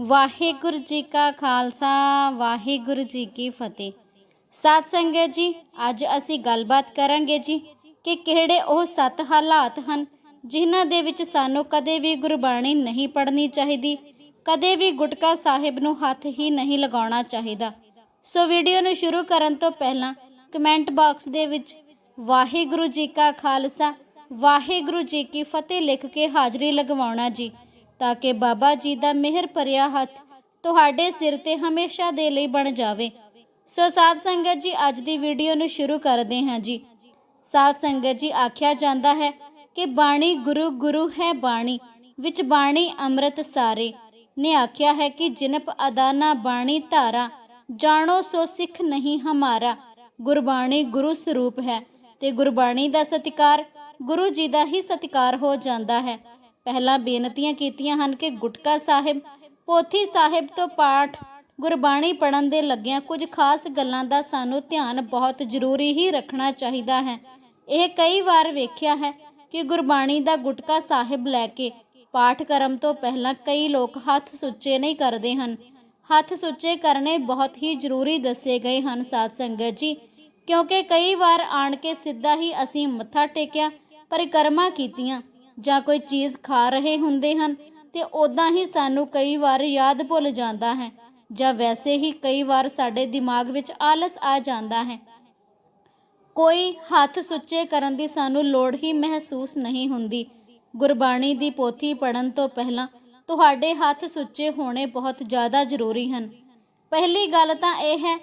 ਵਾਹਿਗੁਰੂ ਜੀ ਕਾ ਖਾਲਸਾ, ਵਾਹਿਗੁਰੂ ਜੀ ਕੀ ਫਤਿਹ। ਸਾਧ ਸੰਗਤ ਜੀ, ਅੱਜ ਅਸੀਂ ਗੱਲਬਾਤ ਕਰਾਂਗੇ ਜੀ ਕਿ ਕਿਹੜੇ ਉਹ ਸੱਤ ਹਾਲਾਤ ਹਨ ਜਿਨ੍ਹਾਂ ਦੇ ਵਿੱਚ ਸਾਨੂੰ ਕਦੇ ਵੀ ਗੁਰਬਾਣੀ ਨਹੀਂ ਪੜ੍ਹਨੀ ਚਾਹੀਦੀ, ਕਦੇ ਵੀ ਗੁਟਕਾ ਸਾਹਿਬ ਨੂੰ ਹੱਥ ਹੀ ਨਹੀਂ ਲਗਾਉਣਾ ਚਾਹੀਦਾ। ਸੋ ਵੀਡੀਓ ਨੂੰ ਸ਼ੁਰੂ ਕਰਨ ਤੋਂ ਪਹਿਲਾਂ ਕਮੈਂਟ ਬਾਕਸ ਦੇ ਵਿੱਚ ਵਾਹਿਗੁਰੂ ਜੀ ਕਾ ਖਾਲਸਾ, ਵਾਹਿਗੁਰੂ ਜੀ ਕੀ ਫਤਿਹ ਲਿਖ ਕੇ ਹਾਜ਼ਰੀ ਲਗਵਾਉਣਾ ਜੀ। ਤਾਂ ਕਿ ਬਾਬਾ ਜੀ ਦਾ ਮਿਹਰ ਭਰਿਆ ਹੱਥ ਤੁਹਾਡੇ ਸਿਰ ਤੇ ਹਮੇਸ਼ਾ ਦੇ ਲਈ ਬਣ ਜਾਵੇ। ਸੋ ਸਾਧ ਸੰਗਤ ਜੀ, ਅੱਜ ਦੀ ਵੀਡੀਓ ਨੂੰ ਸ਼ੁਰੂ ਕਰਦੇ ਹਾਂ ਜੀ। ਸਾਧ ਸੰਗਤ ਜੀ, ਆਖਿਆ ਜਾਂਦਾ ਹੈ ਕਿ ਬਾਣੀ ਗੁਰੂ ਗੁਰੂ ਹੈ ਬਾਣੀ, ਵਿੱਚ ਬਾਣੀ ਅੰਮ੍ਰਿਤ ਸਾਰੇ। ਨੇ ਆਖਿਆ ਹੈ ਕਿ ਜਿਨਪ ਅਦਾਨਾ ਬਾਣੀ ਧਾਰਾ, ਜਾਣੋ ਸੋ ਸਿੱਖ ਨਹੀਂ ਹਮਾਰਾ। ਗੁਰਬਾਣੀ ਗੁਰੂ ਸਰੂਪ ਹੈ ਤੇ ਗੁਰਬਾਣੀ ਦਾ ਸਤਿਕਾਰ ਗੁਰੂ ਜੀ ਦਾ ਹੀ ਸਤਿਕਾਰ ਹੋ ਜਾਂਦਾ ਹੈ। ਪਹਿਲਾਂ ਬੇਨਤੀਆਂ ਕੀਤੀਆਂ ਹਨ ਕਿ ਗੁਟਕਾ ਸਾਹਿਬ, ਪੋਥੀ ਸਾਹਿਬ ਤੋਂ ਪਾਠ, ਗੁਰਬਾਣੀ ਪੜਨ ਦੇ ਲੱਗਿਆਂ ਕੁਝ ਖਾਸ ਗੱਲਾਂ ਦਾ ਸਾਨੂੰ ਧਿਆਨ ਬਹੁਤ ਜ਼ਰੂਰੀ ਹੀ ਰੱਖਣਾ ਚਾਹੀਦਾ ਹੈ। ਇਹ ਕਈ ਵਾਰ ਵੇਖਿਆ ਹੈ ਕਿ ਗੁਰਬਾਣੀ ਦਾ ਗੁਟਕਾ ਸਾਹਿਬ ਲੈ ਕੇ ਪਾਠ ਕਰਮ ਤੋਂ ਪਹਿਲਾਂ ਕਈ ਲੋਕ ਹੱਥ ਸੁੱਚੇ ਨਹੀਂ ਕਰਦੇ ਹਨ। ਹੱਥ ਸੁੱਚੇ ਕਰਨੇ ਬਹੁਤ ਹੀ ਜ਼ਰੂਰੀ ਦੱਸੇ ਗਏ ਹਨ ਸਾਧ ਸੰਗਤ ਜੀ, ਕਿਉਂਕਿ ਕਈ ਵਾਰ ਆਣ ਕੇ ਸਿੱਧਾ ਹੀ ਅਸੀਂ ਮੱਥਾ ਟੇਕਿਆ, ਪਰਿਕਰਮਾ ਕੀਤੀਆਂ ਜਾਂ ਕੋਈ ਚੀਜ਼ ਖਾ ਰਹੇ ਹੁੰਦੇ ਹਨ, ਤੇ ਉਦਾਂ ਹੀ ਸਾਨੂੰ ਕਈ ਵਾਰ ਯਾਦ ਭੁੱਲ ਜਾਂਦਾ ਹੈ, ਜਾਂ ਵੈਸੇ ਹੀ ਕਈ ਵਾਰ ਸਾਡੇ ਦਿਮਾਗ ਵਿੱਚ ਆਲਸ ਆ ਜਾਂਦਾ ਹੈ। ਕੋਈ ਹੱਥ ਸੁੱਚੇ ਕਰਨ ਦੀ ਸਾਨੂੰ ਲੋੜ ਹੀ ਮਹਿਸੂਸ ਨਹੀਂ ਹੁੰਦੀ। ਗੁਰਬਾਣੀ ਦੀ ਪੋਥੀ ਪੜਨ ਤੋਂ ਪਹਿਲਾਂ ਤੁਹਾਡੇ ਹੱਥ ਸੁੱਚੇ ਹੋਣੇ ਬਹੁਤ ਜ਼ਿਆਦਾ ਜ਼ਰੂਰੀ ਹਨ। ਪਹਿਲੀ ਗੱਲ ਤਾਂ ਇਹ ਹੈ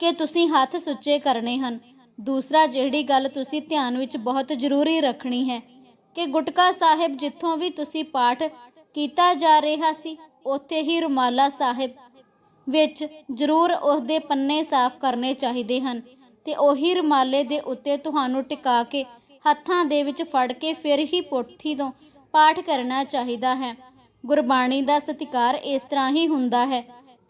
ਕਿ ਤੁਸੀਂ ਹੱਥ ਸੁੱਚੇ ਕਰਨੇ ਹਨ। ਦੂਸਰਾ, ਜਿਹੜੀ ਗੱਲ ਤੁਸੀਂ ਧਿਆਨ ਵਿੱਚ ਬਹੁਤ ਜ਼ਰੂਰੀ ਰੱਖਣੀ ਹੈ ਕਿ ਗੁਟਕਾ ਸਾਹਿਬ ਜਿੱਥੋਂ ਵੀ ਤੁਸੀਂ ਪਾਠ ਕੀਤਾ ਜਾ ਰਿਹਾ ਸੀ, ਉੱਥੇ ਹੀ ਰੁਮਾਲਾ ਸਾਹਿਬ ਵਿੱਚ ਜ਼ਰੂਰ ਉਹਦੇ ਪੰਨੇ ਸਾਫ਼ ਕਰਨੇ ਚਾਹੀਦੇ ਹਨ ਤੇ ਉਹੀ ਰੁਮਾਲੇ ਦੇ ਉੱਤੇ ਤੁਹਾਨੂੰ ਟਿਕਾ ਕੇ ਹੱਥਾਂ ਦੇ ਵਿੱਚ ਫੜ ਕੇ ਫਿਰ ਹੀ ਪੋਥੀ ਤੋਂ ਪਾਠ ਕਰਨਾ ਚਾਹੀਦਾ ਹੈ। ਗੁਰਬਾਣੀ ਦਾ ਸਤਿਕਾਰ ਇਸ ਤਰ੍ਹਾਂ ਹੀ ਹੁੰਦਾ ਹੈ।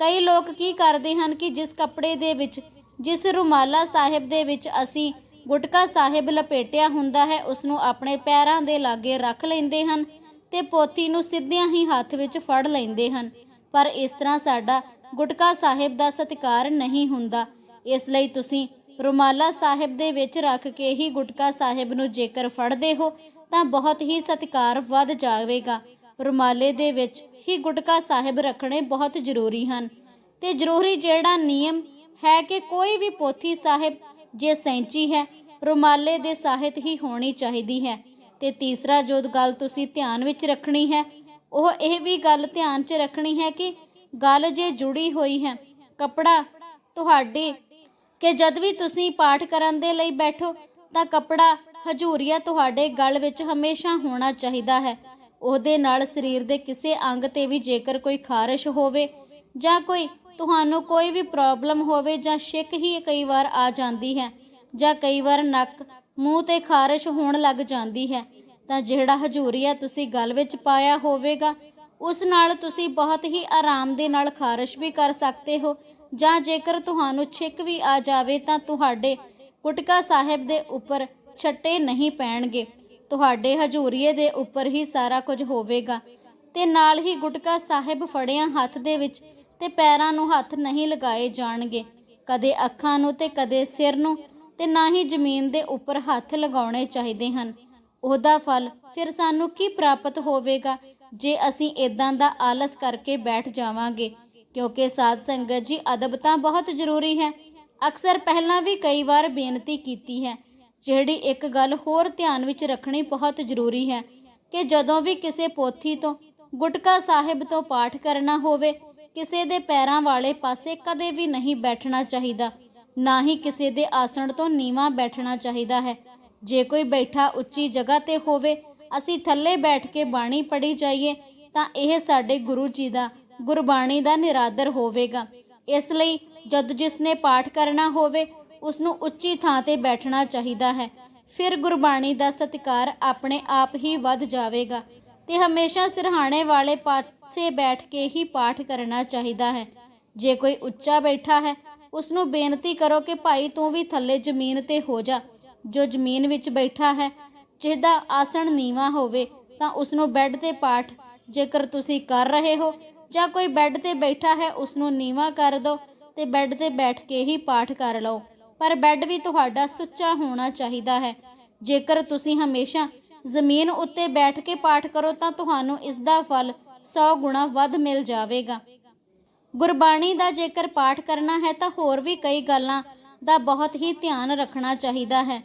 ਕਈ ਲੋਕ ਕੀ ਕਰਦੇ ਹਨ ਕਿ ਜਿਸ ਕੱਪੜੇ ਦੇ ਵਿੱਚ, ਜਿਸ ਰੁਮਾਲਾ ਸਾਹਿਬ ਦੇ ਵਿੱਚ ਅਸੀਂ ਗੁਟਕਾ ਸਾਹਿਬ ਲਪੇਟਿਆ ਹੁੰਦਾ ਹੈ ਉਸ ਨੂੰ ਆਪਣੇ ਪੈਰਾਂ ਦੇ ਲਾਗੇ ਰੱਖ ਲੈਂਦੇ ਹਨ ਤੇ ਪੋਥੀ ਨੂੰ ਸਿੱਧਿਆਂ ਹੀ ਹੱਥ ਵਿੱਚ ਫੜ ਲੈਂਦੇ ਹਨ। ਪਰ ਇਸ ਤਰ੍ਹਾਂ ਸਾਡਾ ਗੁਟਕਾ ਸਾਹਿਬ ਦਾ ਸਤਿਕਾਰ ਨਹੀਂ ਹੁੰਦਾ। ਇਸ ਲਈ ਤੁਸੀਂ ਰੁਮਾਲਾ ਸਾਹਿਬ ਦੇ ਵਿੱਚ ਰੱਖ ਕੇ ਹੀ ਗੁਟਕਾ ਸਾਹਿਬ ਨੂੰ ਜੇਕਰ ਫੜਦੇ ਹੋ, ਤਾਂ ਬਹੁਤ ਹੀ ਸਤਿਕਾਰ ਵੱਧ ਜਾਵੇਗਾ। ਰੁਮਾਲੇ ਦੇ ਵਿੱਚ ਹੀ ਗੁਟਕਾ ਸਾਹਿਬ ਰੱਖਣੇ ਬਹੁਤ ਜ਼ਰੂਰੀ ਹਨ। ਤੇ ਜ਼ਰੂਰੀ ਜਿਹੜਾ ਨਿਯਮ ਹੈ ਕਿ ਕੋਈ ਵੀ ਪੋਥੀ ਸਾਹਿਬ ਜੇ ਸੈਂਚੀ ਹੈ, ਰੁਮਾਲੇ ਦੇ ਸਾਹਿਤ ਹੀ ਹੋਣੀ ਚਾਹੀਦੀ ਹੈ। ਤੇ ਤੀਸਰਾ ਜੋ ਗੱਲ ਤੁਸੀਂ ਧਿਆਨ ਵਿੱਚ ਰੱਖਣੀ ਹੈ। ਉਹ ਇਹ ਵੀ ਗੱਲ ਧਿਆਨ 'ਚ ਰੱਖਣੀ ਹੈ ਕਿ ਗੱਲ ਜੇ ਜੁੜੀ ਹੋਈ ਹੈ, ਕਪੜਾ ਤੁਹਾਡੇ ਕਿ ਜਦ ਵੀ ਤੁਸੀਂ ਪਾਠ ਕਰਨ ਦੇ ਲਈ ਬੈਠੋ, ਤਾਂ ਕਪੜਾ ਹਜੂਰੀਆ ਤੁਹਾਡੇ ਗਲ ਵਿੱਚ ਹਮੇਸ਼ਾ ਹੋਣਾ ਚਾਹੀਦਾ ਹੈ। ਉਹਦੇ ਨਾਲ ਸਰੀਰ ਦੇ ਕਿਸੇ ਅੰਗ ਤੇ ਵੀ ਜੇਕਰ ਕੋਈ ਖਾਰਸ਼ ਹੋਵੇ ਜਾਂ ਕੋਈ ਤੁਹਾਨੂੰ ਕੋਈ ਵੀ ਪ੍ਰੋਬਲਮ ਹੋਵੇ ਜਾਂ ਛਿੱਕ ਹੀ ਕਈ ਵਾਰ ਆ ਜਾਂਦੀ ਹੈ ਜਾਂ ਕਈ ਵਾਰ ਨੱਕ, ਮੂੰਹ ਤੇ ਖਾਰਸ਼ ਹੋਣ ਲੱਗ ਜਾਂਦੀ ਹੈ, ਤਾਂ ਜਿਹੜਾ ਹਜੂਰੀਆ ਤੁਸੀਂ ਗਲ ਵਿੱਚ ਪਾਇਆ ਹੋਵੇਗਾ, ਉਸ ਨਾਲ ਤੁਸੀਂ ਬਹੁਤ ਹੀ ਆਰਾਮ ਦੇ ਨਾਲ ਖਾਰਸ਼ ਵੀ ਕਰ ਸਕਦੇ ਹੋ ਜਾਂ ਜੇਕਰ ਤੁਹਾਨੂੰ ਛਿੱਕ ਵੀ ਆ ਜਾਵੇ ਤਾਂ ਤੁਹਾਡੇ ਗੁਟਕਾ ਸਾਹਿਬ ਦੇ ਉੱਪਰ ਛੱਟੇ ਨਹੀਂ ਪੈਣਗੇ, ਤੁਹਾਡੇ ਹਜੂਰੀਏ ਦੇ ਉੱਪਰ ਹੀ ਸਾਰਾ ਕੁਝ ਹੋਵੇਗਾ। ਤੇ ਨਾਲ ਹੀ ਗੁਟਕਾ ਸਾਹਿਬ ਫੜਿਆ ਹੱਥ ਦੇ ਵਿੱਚ ਤੇ ਪੈਰਾਂ ਨੂੰ ਹੱਥ ਨਹੀਂ ਲਗਾਏ ਜਾਣਗੇ। ਕਦੇ ਅੱਖਾਂ ਨੂੰ ਤੇ ਕਦੇ ਸਿਰ ਨੂੰ ਤੇ ਨਾ ਹੀ ਜ਼ਮੀਨ ਦੇ ਉੱਪਰ ਹੱਥ ਲਗਾਉਣੇ ਚਾਹੀਦੇ ਹਨ। ਉਹਦਾ ਫਲ ਫਿਰ ਸਾਨੂੰ ਕੀ ਪ੍ਰਾਪਤ ਹੋਵੇਗਾ ਜੇ ਅਸੀਂ ਇਦਾਂ ਦਾ ਆਲਸ ਕਰਕੇ ਬੈਠ ਜਾਵਾਂਗੇ? ਕਿਉਂਕਿ ਸਾਧ ਸੰਗਤ ਜੀ, ਅਦਬ ਤਾਂ ਬਹੁਤ ਜ਼ਰੂਰੀ ਹੈ। ਅਕਸਰ ਪਹਿਲਾਂ ਵੀ ਕਈ ਵਾਰ ਬੇਨਤੀ ਕੀਤੀ ਹੈ, ਜਿਹੜੀ ਇੱਕ ਗੱਲ ਹੋਰ ਧਿਆਨ ਵਿੱਚ ਰੱਖਣੀ ਬਹੁਤ ਜ਼ਰੂਰੀ ਹੈ ਕਿ ਜਦੋਂ ਵੀ ਕਿਸੇ ਪੋਥੀ ਤੋਂ ਗੁਟਕਾ ਸਾਹਿਬ ਤੋਂ ਪਾਠ ਕਰਨਾ ਹੋਵੇ ਕਿਸੇ ਦੇ ਪੈਰਾਂ ਵਾਲੇ ਪਾਸੇ ਕਦੇ ਵੀ ਨਹੀਂ ਬੈਠਣਾ ਚਾਹੀਦਾ। ਨਾ ਹੀ ਕਿਸੇ ਦੇ ਆਸਣ ਤੋਂ ਨੀਵਾਂ ਬੈਠਣਾ ਚਾਹੀਦਾ ਹੈ। ਜੇ ਕੋਈ ਬੈਠਾ ਉੱਚੀ ਜਗ੍ਹਾ ਤੇ ਹੋਵੇ, ਅਸੀਂ ਥੱਲੇ ਬੈਠ ਕੇ ਬਾਣੀ ਪੜ੍ਹੀ ਜਾਈਏ, ਤਾਂ ਇਹ ਸਾਡੇ ਗੁਰੂ ਜੀ ਦਾ ਗੁਰਬਾਣੀ ਦਾ ਨਿਰਾਦਰ ਹੋਵੇਗਾ। ਇਸ ਲਈ ਜਦ ਜਿਸ ਨੇ ਪਾਠ ਕਰਨਾ ਹੋਵੇ ਉਸ ਨੂੰ ਉੱਚੀ ਥਾਂ ਤੇ ਬੈਠਣਾ ਚਾਹੀਦਾ ਹੈ। ਫਿਰ ਗੁਰਬਾਣੀ ਦਾ ਸਤਿਕਾਰ ਆਪਣੇ ਆਪ ਹੀ ਵੱਧ ਜਾਵੇਗਾ। ਤੇ ਹਮੇਸ਼ਾ ਸਿਰਹਾਣੇ ਵਾਲੇ ਪਾਸੇ ਬੈਠ ਕੇ ਹੀ ਪਾਠ ਕਰਨਾ ਚਾਹੀਦਾ ਹੈ। ਜੇ ਕੋਈ ਉੱਚਾ ਬੈਠਾ ਹੈ ਉਸ ਨੂੰ ਬੇਨਤੀ ਕਰੋ ਕਿ ਭਾਈ ਤੂੰ ਵੀ ਥੱਲੇ ਜ਼ਮੀਨ ਤੇ ਹੋ ਜਾ। ਜੋ ਜ਼ਮੀਨ ਵਿੱਚ ਬੈਠਾ ਹੈ, ਜਿਹਦਾ ਆਸਣ ਨੀਵਾ ਹੋਵੇ, ਤਾਂ ਉਸ ਨੂੰ ਬੈੱਡ ਤੇ ਪਾਠ। ਜੇਕਰ ਤੁਸੀਂ ਕਰ ਰਹੇ ਹੋ ਜਾਂ ਕੋਈ ਬੈੱਡ ਤੇ ਬੈਠਾ ਹੈ ਉਸ ਨੂੰ ਨੀਵਾ ਕਰ ਦਿਓ ਤੇ ਬੈੱਡ ਤੇ ਬੈਠ ਕੇ ਹੀ ਪਾਠ ਕਰ ਲਓ। ਪਰ ਬੈੱਡ ਵੀ ਤੁਹਾਡਾ ਸੁੱਚਾ ਹੋਣਾ ਚਾਹੀਦਾ ਹੈ। ਜੇਕਰ ਤੁਸੀਂ ਹਮੇਸ਼ਾ ਜ਼ਮੀਨ ਉੱਤੇ ਬੈਠ ਕੇ ਪਾਠ ਕਰੋ ਤਾਂ ਤੁਹਾਨੂੰ ਇਸ ਦਾ ਫਲ 100 ਗੁਣਾ ਵੱਧ ਮਿਲ ਜਾਵੇਗਾ। ਗੁਰਬਾਣੀ ਦਾ ਜੇਕਰ ਪਾਠ ਕਰਨਾ ਹੈ ਤਾਂ ਹੋਰ ਵੀ ਕਈ ਗੱਲਾਂ ਦਾ ਬਹੁਤ ਹੀ ਧਿਆਨ ਰੱਖਣਾ ਚਾਹੀਦਾ ਹੈ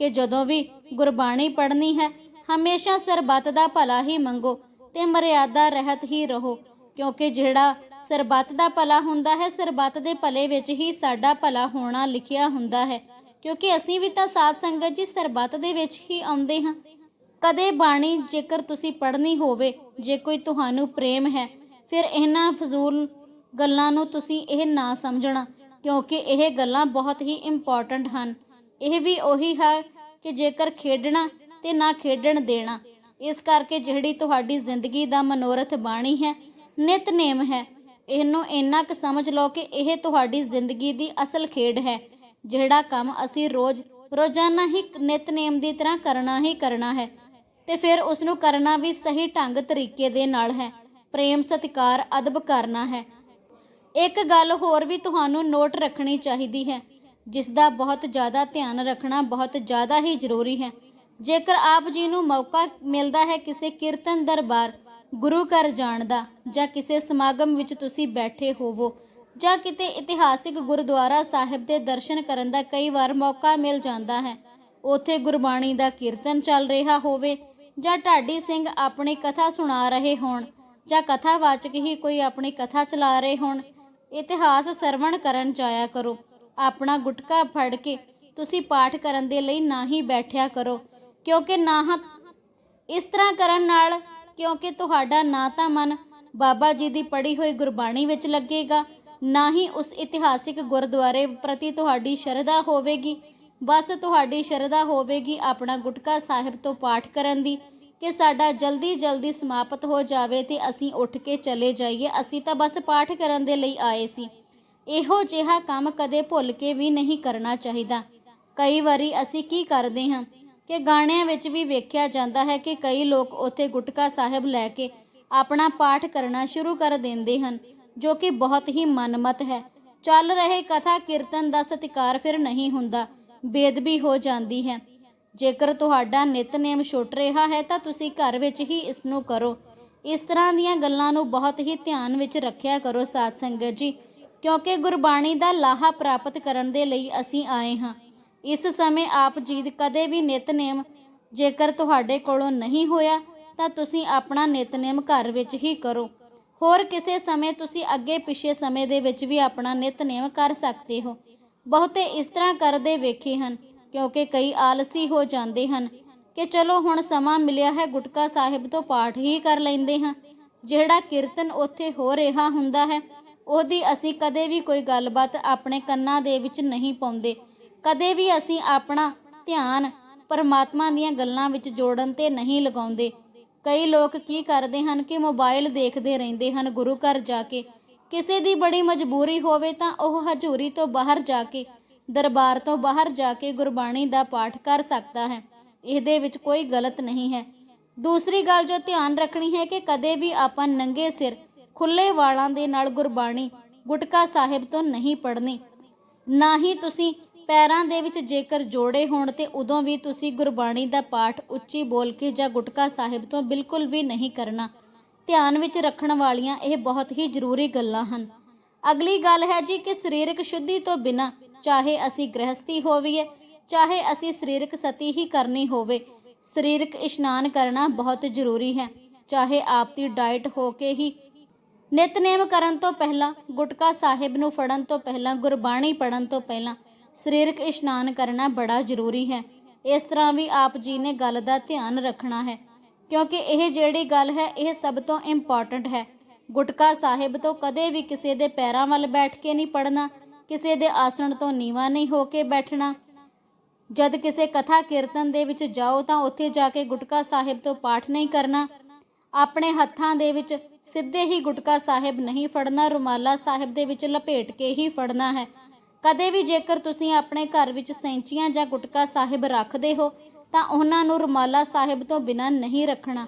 ਕਿ ਜਦੋਂ ਵੀ ਗੁਰਬਾਣੀ ਪੜ੍ਹਨੀ ਹੈ, ਹਮੇਸ਼ਾ ਸਰਬੱਤ ਦਾ ਭਲਾ ਹੀ ਮੰਗੋ ਤੇ ਮਰਿਆਦਾ ਰਹਿਤ ਹੀ ਰਹੋ, ਕਿਉਂਕਿ ਜਿਹੜਾ ਸਰਬੱਤ ਦਾ ਭਲਾ ਹੁੰਦਾ ਹੈ, ਸਰਬੱਤ ਦੇ ਭਲੇ ਵਿੱਚ ਹੀ ਸਾਡਾ ਭਲਾ ਹੋਣਾ ਲਿਖਿਆ ਹੁੰਦਾ ਹੈ। ਕਿਉਂਕਿ ਅਸੀਂ ਵੀ ਤਾਂ ਸਾਧ ਸੰਗਤ ਜੀ ਸਰਬੱਤ ਦੇ ਵਿੱਚ ਹੀ ਆਉਂਦੇ ਹਾਂ। ਕਦੇ ਬਾਣੀ ਜੇਕਰ ਤੁਸੀਂ ਪੜ੍ਹਨੀ ਹੋਵੇ, ਜੇ ਕੋਈ ਤੁਹਾਨੂੰ ਪ੍ਰੇਮ ਹੈ, ਫਿਰ ਇਹਨਾਂ ਫਜ਼ੂਲ ਗੱਲਾਂ ਨੂੰ ਤੁਸੀਂ ਇਹ ਨਾ ਸਮਝਣਾ, ਕਿਉਂਕਿ ਇਹ ਗੱਲਾਂ ਬਹੁਤ ਹੀ ਇੰਪੋਰਟੈਂਟ ਹਨ। ਇਹ ਵੀ ਉਹੀ ਹੈ ਕਿ ਜੇਕਰ ਖੇਡਣਾ ਤੇ ਨਾ ਖੇਡਣ ਦੇਣਾ, ਇਸ ਕਰਕੇ ਜਿਹੜੀ ਤੁਹਾਡੀ ਜ਼ਿੰਦਗੀ ਦਾ ਮਨੋਰਥ ਬਾਣੀ ਹੈ ਨਿਤਨੇਮ ਹੈ। ਇਹਨੂੰ ਇੰਨਾ ਕੁ ਸਮਝ ਲਓ ਕਿ ਇਹ ਤੁਹਾਡੀ ਜ਼ਿੰਦਗੀ ਦੀ ਅਸਲ ਖੇਡ ਹੈ, ਜਿਹੜਾ ਕੰਮ ਅਸੀਂ ਰੋਜ਼, ਰੋਜ਼ਾਨਾ ਹੀ ਨਿਤਨੇਮ ਦੀ ਤਰ੍ਹਾਂ ਕਰਨਾ ਹੀ ਕਰਨਾ ਹੈ। ਤੇ ਫਿਰ ਉਸ ਨੂੰ ਕਰਨਾ ਵੀ ਸਹੀ ਢੰਗ ਤਰੀਕੇ ਦੇ ਨਾਲ ਹੈ। ਪ੍ਰੇਮ, ਸਤਿਕਾਰ, ਅਦਬ ਕਰਨਾ ਹੈ। ਇੱਕ ਗੱਲ ਹੋਰ ਵੀ ਤੁਹਾਨੂੰ ਨੋਟ ਰੱਖਣੀ ਚਾਹੀਦੀ ਹੈ। ਜਿਸ ਦਾ ਬਹੁਤ ਜ਼ਿਆਦਾ ਧਿਆਨ ਰੱਖਣਾ ਬਹੁਤ ਜ਼ਿਆਦਾ ਹੀ ਜ਼ਰੂਰੀ ਹੈ। ਜੇਕਰ ਆਪ ਜੀ ਨੂੰ ਮੌਕਾ ਮਿਲਦਾ ਹੈ ਕਿਸੇ ਕੀਰਤਨ ਦਰਬਾਰ, ਗੁਰੂ ਘਰ ਜਾਣ ਦਾ ਜਾਂ ਕਿਸੇ ਸਮਾਗਮ ਵਿੱਚ ਤੁਸੀਂ ਬੈਠੇ ਹੋਵੋ ਜਾਂ ਕਿਤੇ ਇਤਿਹਾਸਿਕ ਗੁਰਦੁਆਰਾ ਸਾਹਿਬ ਦੇ ਦਰਸ਼ਨ ਕਰਨ ਦਾ ਕਈ ਵਾਰ ਮੌਕਾ ਮਿਲ ਜਾਂਦਾ ਹੈ। ਉਥੇ ਗੁਰਬਾਣੀ ਦਾ ਕੀਰਤਨ ਚੱਲ ਰਿਹਾ ਹੋਵੇ ਜਾਂ ਢਾਡੀ ਸਿੰਘ ਆਪਣੀ ਕਥਾ ਸੁਣਾ ਰਹੇ ਹੋਣ, ਜਾਂ ਕਥਾਵਾਚਕ ਹੀ ਕੋਈ ਆਪਣੀ ਕਥਾ ਚਲਾ ਰਹੇ ਹੋਣ, ਇਤਿਹਾਸ ਸਰਵਣ ਕਰਨ ਜਾਇਆ ਕਰੋ। ਆਪਣਾ ਗੁਟਕਾ ਫੜ ਕੇ ਤੁਸੀਂ ਪਾਠ ਕਰਨ ਦੇ ਲਈ ਨਾ ਹੀ ਬੈਠਿਆ ਕਰੋ, ਕਿਉਂਕਿ ਨਾ ਇਸ ਤਰ੍ਹਾਂ ਕਰਨ ਨਾਲ, ਕਿਉਂਕਿ ਤੁਹਾਡਾ ਨਾ ਤਾਂ ਮਨ ਬਾਬਾ ਜੀ ਦੀ ਪੜ੍ਹੀ ਹੋਈ ਗੁਰਬਾਣੀ ਵਿੱਚ ਲੱਗੇਗਾ ਨਾ ਹੀ ਉਸ ਇਤਿਹਾਸਿਕ ਗੁਰਦੁਆਰੇ ਪ੍ਰਤੀ ਤੁਹਾਡੀ ਸ਼ਰਧਾ ਹੋਵੇਗੀ ਬਸ ਤੁਹਾਡੀ ਸ਼ਰਧਾ ਹੋਵੇਗੀ ਆਪਣਾ ਗੁਟਕਾ ਸਾਹਿਬ ਤੋਂ ਪਾਠ ਕਰਨ ਦੀ। ਕਿ ਸਾਡਾ ਜਲਦੀ ਜਲਦੀ ਸਮਾਪਤ ਹੋ ਜਾਵੇ ਤੇ ਅਸੀਂ ਉੱਠ ਕੇ ਚਲੇ ਜਾਈਏ। ਅਸੀਂ ਤਾਂ ਬਸ ਪਾਠ ਕਰਨ ਦੇ ਲਈ ਆਏ ਸੀ। ਇਹੋ ਜਿਹਾ ਕੰਮ ਕਦੇ ਭੁੱਲ ਕੇ ਵੀ ਨਹੀਂ ਕਰਨਾ ਚਾਹੀਦਾ। ਕਈ ਵਾਰੀ ਅਸੀਂ ਕੀ ਕਰਦੇ ਹਾਂ ਕਿ ਗਾਣਿਆਂ ਵਿੱਚ ਵੀ ਵੇਖਿਆ ਜਾਂਦਾ ਹੈ ਕਿ ਕਈ ਲੋਕ ਉੱਥੇ ਗੁਟਕਾ ਸਾਹਿਬ ਲੈ ਕੇ ਆਪਣਾ ਪਾਠ ਕਰਨਾ ਸ਼ੁਰੂ ਕਰ ਦਿੰਦੇ ਹਨ, ਜੋ ਕਿ ਬਹੁਤ ਹੀ ਮਨਮਤ ਹੈ। ਚੱਲ ਰਹੇ ਕਥਾ ਕੀਰਤਨ ਦਾ ਸਤਿਕਾਰ ਫਿਰ ਨਹੀਂ ਹੁੰਦਾ। ਬੇਦਬੀ ਹੋ ਜਾਂਦੀ ਹੈ। ਜੇਕਰ ਤੁਹਾਡਾ ਨਿਤਨੇਮ ਛੁੱਟ ਰਿਹਾ ਹੈ, ਤਾਂ ਤੁਸੀਂ ਘਰ ਵਿੱਚ ਹੀ ਇਸ ਨੂੰ ਕਰੋ। ਇਸ ਤਰ੍ਹਾਂ ਦੀਆਂ ਗੱਲਾਂ ਨੂੰ ਬਹੁਤ ਹੀ ਧਿਆਨ ਵਿੱਚ ਰੱਖਿਆ ਕਰੋ, ਸਾਧ ਸੰਗਤ ਜੀ, ਕਿਉਂਕਿ ਗੁਰਬਾਣੀ ਦਾ ਲਾਹਾ ਪ੍ਰਾਪਤ ਕਰਨ ਦੇ ਲਈ ਅਸੀਂ ਆਏ ਹਾਂ। ਇਸ ਸਮੇਂ ਆਪ ਜੀ ਦੀ ਕਦੇ ਵੀ ਨਿਤਨੇਮ ਜੇਕਰ ਤੁਹਾਡੇ ਕੋਲੋਂ ਨਹੀਂ ਹੋਇਆ, ਤਾਂ ਤੁਸੀਂ ਆਪਣਾ ਨਿਤਨੇਮ ਘਰ ਵਿੱਚ ਹੀ ਕਰੋ। ਹੋਰ ਕਿਸੇ ਸਮੇਂ ਤੁਸੀਂ ਅੱਗੇ ਪਿਛੇ ਸਮੇਂ ਦੇ ਵਿੱਚ ਵੀ ਆਪਣਾ ਨਿਤਨੇਮ ਕਰ ਸਕਦੇ ਹੋ। ਬਹੁਤੇ ਇਸ ਤਰ੍ਹਾਂ ਕਰਦੇ ਵੇਖੇ ਹਨ, ਕਿਉਂਕਿ ਕਈ ਆਲਸੀ ਹੋ ਜਾਂਦੇ ਹਨ ਕਿ ਚਲੋ ਹੁਣ ਸਮਾਂ ਮਿਲਿਆ ਹੈ, ਗੁਟਕਾ ਸਾਹਿਬ ਤੋਂ ਪਾਠ ਹੀ ਕਰ ਲੈਂਦੇ ਹਾਂ। ਜਿਹੜਾ ਕੀਰਤਨ ਉੱਥੇ ਹੋ ਰਿਹਾ ਹੁੰਦਾ ਹੈ, ਉਹਦੀ ਅਸੀਂ ਕਦੇ ਵੀ ਕੋਈ ਗੱਲਬਾਤ ਆਪਣੇ ਕੰਨਾਂ ਦੇ ਵਿੱਚ ਨਹੀਂ ਪਾਉਂਦੇ। ਕਦੇ ਵੀ ਅਸੀਂ ਆਪਣਾ ਧਿਆਨ ਪਰਮਾਤਮਾ ਦੀਆਂ ਗੱਲਾਂ ਵਿੱਚ ਜੋੜਨ ਤੇ ਨਹੀਂ ਲਗਾਉਂਦੇ। ਕਈ ਲੋਕ ਕੀ ਕਰਦੇ ਹਨ ਕਿ ਮੋਬਾਈਲ ਦੇਖਦੇ ਰਹਿੰਦੇ ਹਨ ਗੁਰੂ ਘਰ ਜਾ ਕੇ। ਕਿਸੇ ਦੀ ਬੜੀ ਮਜਬੂਰੀ ਹੋਵੇ ਤਾਂ ਉਹ ਹਜ਼ੂਰੀ ਤੋਂ ਬਾਹਰ ਜਾ ਕੇ, ਦਰਬਾਰ ਤੋਂ ਬਾਹਰ ਜਾ ਕੇ ਗੁਰਬਾਣੀ ਦਾ ਪਾਠ ਕਰ ਸਕਦਾ ਹੈ। ਇਹਦੇ ਵਿੱਚ ਕੋਈ ਗਲਤ ਨਹੀਂ ਹੈ। ਦੂਸਰੀ ਗੱਲ ਜੋ ਧਿਆਨ ਰੱਖਣੀ ਹੈ ਕਿ ਕਦੇ ਵੀ ਆਪਾਂ ਨੰਗੇ ਸਿਰ, ਖੁੱਲੇ ਵਾਲਾਂ ਦੇ ਨਾਲ ਗੁਰਬਾਣੀ ਗੁਟਕਾ ਸਾਹਿਬ ਤੋਂ ਨਹੀਂ ਪੜ੍ਹਨੀ। ਨਾ ਹੀ ਤੁਸੀਂ ਪੈਰਾਂ ਦੇ ਵਿੱਚ ਜੇਕਰ ਜੋੜੇ ਹੋਣ ਤੇ ਉਦੋਂ ਵੀ ਤੁਸੀਂ ਗੁਰਬਾਣੀ ਦਾ ਪਾਠ ਉੱਚੀ ਬੋਲ ਕੇ ਜਾਂ ਗੁਟਕਾ ਸਾਹਿਬ ਤੋਂ ਬਿਲਕੁਲ ਵੀ ਨਹੀਂ ਕਰਨਾ। ਧਿਆਨ ਵਿੱਚ ਰੱਖਣ ਵਾਲੀਆਂ ਇਹ ਬਹੁਤ ਹੀ ਜ਼ਰੂਰੀ ਗੱਲਾਂ ਹਨ। ਅਗਲੀ ਗੱਲ ਹੈ ਜੀ ਕਿ ਸਰੀਰਕ ਸ਼ੁੱਧੀ ਤੋਂ ਬਿਨਾ ਚਾਹੇ ਅਸੀਂ ਗ੍ਰਹਸਥੀ ਹੋਵੀਏ, ਚਾਹੇ ਅਸੀਂ ਸਰੀਰਕ ਸਤੀ ਹੀ ਕਰਨੀ ਹੋਵੇ, ਸਰੀਰਕ ਇਸ਼ਨਾਨ ਕਰਨਾ ਬਹੁਤ ਜ਼ਰੂਰੀ ਹੈ। ਚਾਹੇ ਆਪ ਦੀ ਡਾਈਟ ਹੋ ਕੇ ਹੀ ਨਿਤਨੇਮ ਕਰਨ ਤੋਂ ਪਹਿਲਾਂ, ਗੁਟਕਾ ਸਾਹਿਬ ਨੂੰ ਫੜਨ ਤੋਂ ਪਹਿਲਾਂ, ਗੁਰਬਾਣੀ ਪੜਨ ਤੋਂ ਪਹਿਲਾਂ ਸਰੀਰਕ ਇਸ਼ਨਾਨ ਕਰਨਾ ਬੜਾ ਜ਼ਰੂਰੀ ਹੈ। ਇਸ ਤਰ੍ਹਾਂ ਵੀ ਆਪ ਜੀ ਨੇ ਗੱਲ ਦਾ ਧਿਆਨ ਰੱਖਣਾ ਹੈ। ਕਿਉਂਕਿ ਇਹ ਜਿਹੜੀ ਗੱਲ ਹੈ, ਇਹ ਸਭ ਤੋਂ ਇੰਪੋਰਟੈਂਟ ਹੈ। ਗੁਟਕਾ ਸਾਹਿਬ ਤੋਂ ਕਦੇ ਵੀ ਕਿਸੇ ਦੇ ਪੈਰਾਂ ਵੱਲ ਬੈਠ ਕੇ ਨਹੀਂ ਪੜਨਾ ਕਿਸੇ ਦੇ ਆਸਣ ਤੋਂ ਨੀਵਾ ਨਹੀਂ ਹੋ ਕੇ ਬੈਠਣਾ। ਜਦ ਕਿਸੇ ਕਥਾ ਕੀਰਤਨ ਦੇ ਵਿੱਚ ਜਾਓ ਤਾਂ ਉੱਥੇ ਜਾ ਕੇ ਗੁਟਕਾ ਸਾਹਿਬ ਤੋਂ ਪਾਠ ਨਹੀਂ ਕਰਨਾ। ਆਪਣੇ ਹੱਥਾਂ ਦੇ ਵਿੱਚ ਸਿੱਧੇ ਹੀ ਗੁਟਕਾ ਸਾਹਿਬ ਨਹੀਂ ਫੜਨਾ, ਰੁਮਾਲਾ ਸਾਹਿਬ ਦੇ ਵਿੱਚ ਲਪੇਟ ਕੇ ਹੀ ਫੜਨਾ ਹੈ। ਕਦੇ ਵੀ ਜੇਕਰ ਤੁਸੀਂ ਆਪਣੇ ਘਰ ਵਿੱਚ ਸੈਂਚੀਆਂ ਜਾਂ ਗੁਟਕਾ ਸਾਹਿਬ ਰੱਖਦੇ ਹੋ ਤਾਂ ਉਹਨਾਂ ਨੂੰ ਰੁਮਾਲਾ ਸਾਹਿਬ ਤੋਂ ਬਿਨਾਂ ਨਹੀਂ ਰੱਖਣਾ।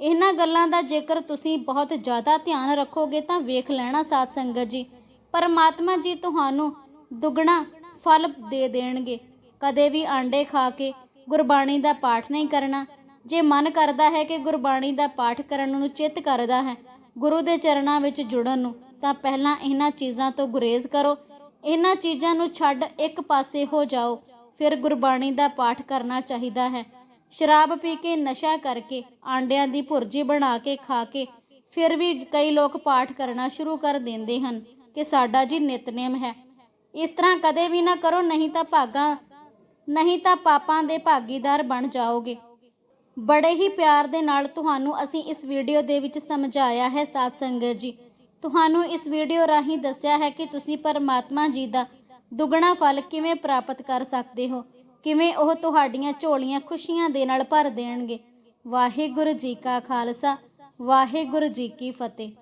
ਇਹਨਾਂ ਗੱਲਾਂ ਦਾ ਜੇਕਰ ਤੁਸੀਂ ਬਹੁਤ ਜ਼ਿਆਦਾ ਧਿਆਨ ਰੱਖੋਗੇ ਤਾਂ ਵੇਖ ਲੈਣਾ ਸਾਧ ਸੰਗਤ ਜੀ। ਪਰਮਾਤਮਾ ਜੀ ਤੁਹਾਨੂੰ ਦੁੱਗਣਾ ਫਲ ਦੇ ਦੇਣਗੇ। ਕਦੇ ਵੀ ਆਂਡੇ ਖਾ ਕੇ ਗੁਰਬਾਣੀ ਦਾ ਪਾਠ ਨਹੀਂ ਕਰਨਾ। ਜੇ ਮਨ ਕਰਦਾ ਹੈ ਕਿ ਗੁਰਬਾਣੀ ਦਾ ਪਾਠ ਕਰਨ ਨੂੰ ਚਿੱਤ ਕਰਦਾ ਹੈ ਗੁਰੂ ਦੇ ਚਰਨਾਂ ਵਿੱਚ ਜੁੜਨ ਨੂੰ, ਤਾਂ ਪਹਿਲਾਂ ਇਹਨਾਂ ਚੀਜ਼ਾਂ ਤੋਂ ਗੁਰੇਜ਼ ਕਰੋ। ਇਹਨਾਂ ਚੀਜ਼ਾਂ ਨੂੰ ਛੱਡ ਇੱਕ ਪਾਸੇ ਹੋ ਜਾਓ। ਫਿਰ ਗੁਰਬਾਣੀ ਦਾ ਪਾਠ ਕਰਨਾ ਚਾਹੀਦਾ ਹੈ। ਸ਼ਰਾਬ ਪੀ ਕੇ ਨਸ਼ਾ ਕਰਕੇ, ਆਂਡਿਆਂ ਦੀ ਭੁਰਜੀ ਬਣਾ ਕੇ ਖਾ ਕੇ, ਫਿਰ ਵੀ ਕਈ ਲੋਕ ਪਾਠ ਕਰਨਾ ਸ਼ੁਰੂ ਕਰ ਦਿੰਦੇ ਹਨ ਕਿ ਸਾਡਾ ਜੀ ਨਿਤਨੇਮ ਹੈ। ਇਸ ਤਰ੍ਹਾਂ ਕਦੇ ਵੀ ਨਾ ਕਰੋ, ਨਹੀਂ ਤਾਂ ਭਾਗਾਂ, ਨਹੀਂ ਤਾਂ ਪਾਪਾਂ ਦੇ ਭਾਗੀਦਾਰ ਬਣ ਜਾਓਗੇ। ਬੜੇ ਹੀ ਪਿਆਰ ਦੇ ਨਾਲ ਤੁਹਾਨੂੰ ਅਸੀਂ ਇਸ ਵੀਡੀਓ ਦੇ ਵਿੱਚ ਸਮਝਾਇਆ ਹੈ, ਸਾਧ ਸੰਗਤ ਜੀ। ਤੁਹਾਨੂੰ ਇਸ ਵੀਡੀਓ ਰਾਹੀਂ ਦੱਸਿਆ ਹੈ ਕਿ ਤੁਸੀਂ ਪਰਮਾਤਮਾ ਜੀ ਦਾ ਦੁੱਗਣਾ ਫਲ ਕਿਵੇਂ ਪ੍ਰਾਪਤ ਕਰ ਸਕਦੇ ਹੋ? ਕਿਵੇਂ ਉਹ ਤੁਹਾਡੀਆਂ ਝੋਲੀਆਂ ਖੁਸ਼ੀਆਂ ਦੇ ਨਾਲ ਭਰ ਦੇਣਗੇ? ਵਾਹਿਗੁਰੂ ਜੀ ਕਾ ਖਾਲਸਾ, ਵਾਹਿਗੁਰੂ ਜੀ ਕੀ ਫਤਿਹ।